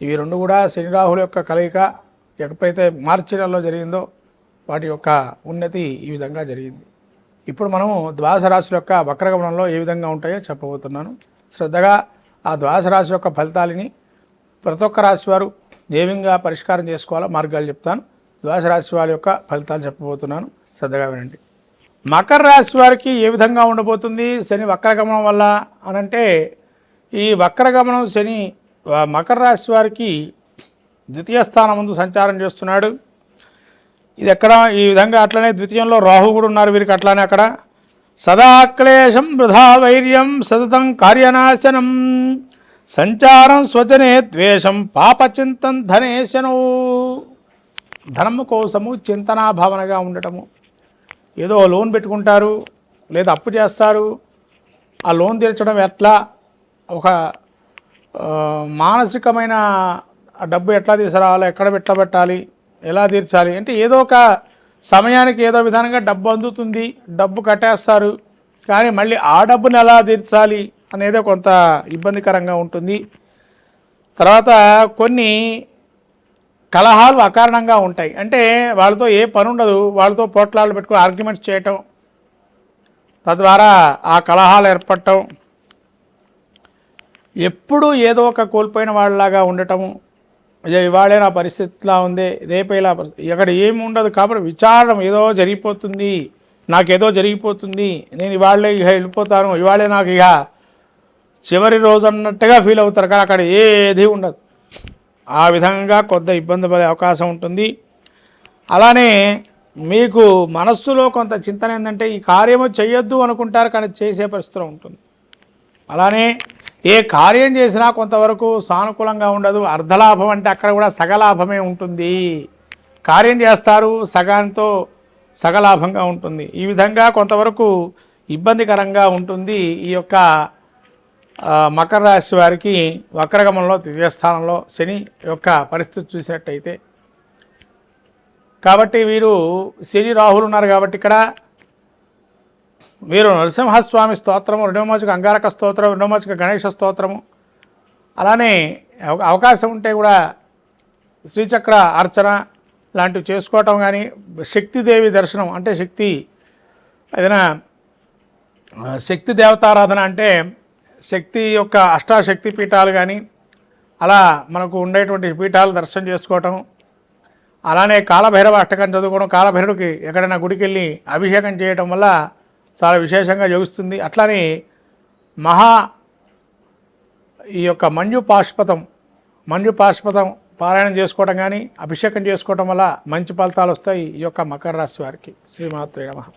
ఇవి రెండు కూడా శని రాహుల యొక్క కలయిక ఎప్పుడైతే మార్చి నెలలో జరిగిందో వాటి యొక్క ఉన్నతి ఈ విధంగా జరిగింది. ఇప్పుడు మనము ద్వాదశ రాశుల యొక్క వక్రగమనంలో ఏ విధంగా ఉంటాయో చెప్పబోతున్నాను. శ్రద్ధగా ఆ ద్వాదశ రాశి యొక్క ఫలితాలని ప్రతి ఒక్క రాశి వారు ఏ విధంగా పరిష్కారం చేసుకోవాలో మార్గాలు చెప్తాను. ద్వాదశ రాశి వారి యొక్క ఫలితాలు చెప్పబోతున్నాను. శ్రద్ధగా వినండి. మకర రాశి వారికి ఏ విధంగా ఉండబోతుంది? శని వక్రగమనం వల్ల అనంటే ఈ వక్రగమనం శని మకర రాశి వారికి ద్వితీయ స్థానం ముందు సంచారం చేస్తున్నాడు. ఇది ఎక్కడ? ఈ విధంగా అట్లనే ద్వితీయంలో రాహు కూడా ఉన్నారు వీరికి అట్లానే అక్కడ. సదాక్లేశం వృధా వైర్యం సతతం కార్యనాశనం. సంచారం స్వజనే ద్వేషం పాపచింతం ధనేశను. ధనము కోసము చింతనా భావనగా ఉండటము. ఏదో లోన్ పెట్టుకుంటారు లేదా అప్పు చేస్తారు. ఆ లోన్ తీర్చడం ఎట్లా? ఒక మానసికమైన డబ్బు ఎట్లా తీసుకురావాలి ఎక్కడ ఎట్లా పెట్టాలి ఎలా తీర్చాలి అంటే ఏదో ఒక సమయానికి ఏదో విధానంగా డబ్బు అందుతుంది డబ్బు కట్టేస్తారు. కానీ మళ్ళీ ఆ డబ్బును ఎలా తీర్చాలి అనేది కొంత ఇబ్బందికరంగా ఉంటుంది. తర్వాత కొన్ని కలహాలు అకారణంగా ఉంటాయి. అంటే వాళ్ళతో ఏ పని ఉండదు వాళ్ళతో పోట్లాలు పెట్టుకుని ఆర్గ్యుమెంట్స్ చేయటం తద్వారా ఆ కలహాలు ఏర్పడటం ఎప్పుడూ ఏదో ఒక కోల్పోయిన వాళ్ళలాగా ఉండటము. ఇవాళే నా పరిస్థితిలా ఉంది రేపే ఇలా పరిస్థితి ఇక్కడ ఏమి ఉండదు కాబట్టి విచారం ఏదో జరిగిపోతుంది నాకేదో జరిగిపోతుంది నేను ఇవాళే ఇక వెళ్ళిపోతాను ఇవాళే నాకు ఇక చివరి రోజు అన్నట్టుగా ఫీల్ అవుతారు కానీ అక్కడ ఏది ఉండదు. ఆ విధంగా కొంత ఇబ్బంది పడే అవకాశం ఉంటుంది. అలానే మీకు మనస్సులో కొంత చింతన ఏంటంటే ఈ కార్యము చేయొద్దు అనుకుంటారు కానీ చేసే పరిస్థితి ఉంటుంది. అలానే ఏ కార్యం చేసినా కొంతవరకు సానుకూలంగా ఉండదు. అర్ధలాభం అంటే అక్కడ కూడా సగలాభమే ఉంటుంది. కార్యం చేస్తారు సగానితో సగలాభంగా ఉంటుంది. ఈ విధంగా కొంతవరకు ఇబ్బందికరంగా ఉంటుంది. ఈ యొక్క మకర రాశి వారికి వక్రగమంలో తృతీయ స్థానంలో శని యొక్క పరిస్థితి చూసినట్టయితే. కాబట్టి వీరు శని రాహులు ఉన్నారు కాబట్టి ఇక్కడ మీరు నరసింహస్వామి స్తోత్రము రెండవమోచక అంగారక స్తోత్రం రెండవమోచక గణేష స్తోత్రము. అలానే అవ- అవకాశం ఉంటే కూడా శ్రీచక్ర అర్చన లాంటివి చేసుకోవటం కానీ శక్తిదేవి దర్శనం అంటే శక్తి ఏదైనా శక్తి దేవతారాధన అంటే శక్తి యొక్క అష్టాశక్తి పీఠాలు కానీ అలా మనకు ఉండేటువంటి పీఠాలు దర్శనం చేసుకోవటం. అలానే కాలభైరవ అష్టకం చదువుకోవడం కాలభైరవుడికి ఎక్కడైనా గుడికి వెళ్ళి అభిషేకం చేయటం వల్ల చాలా విశేషంగా యోగిస్తుంది అట్లానే మహా ఈ యొక్క మంజు పాష్పతం మంజు పాష్పతం పారాయణం చేసుకోవడం కానీ అభిషేకం చేసుకోవడం వల్ల మంచి ఫలితాలు వస్తాయి ఈ యొక్క మకర రాశి వారికి. శ్రీమాత్రే నమః.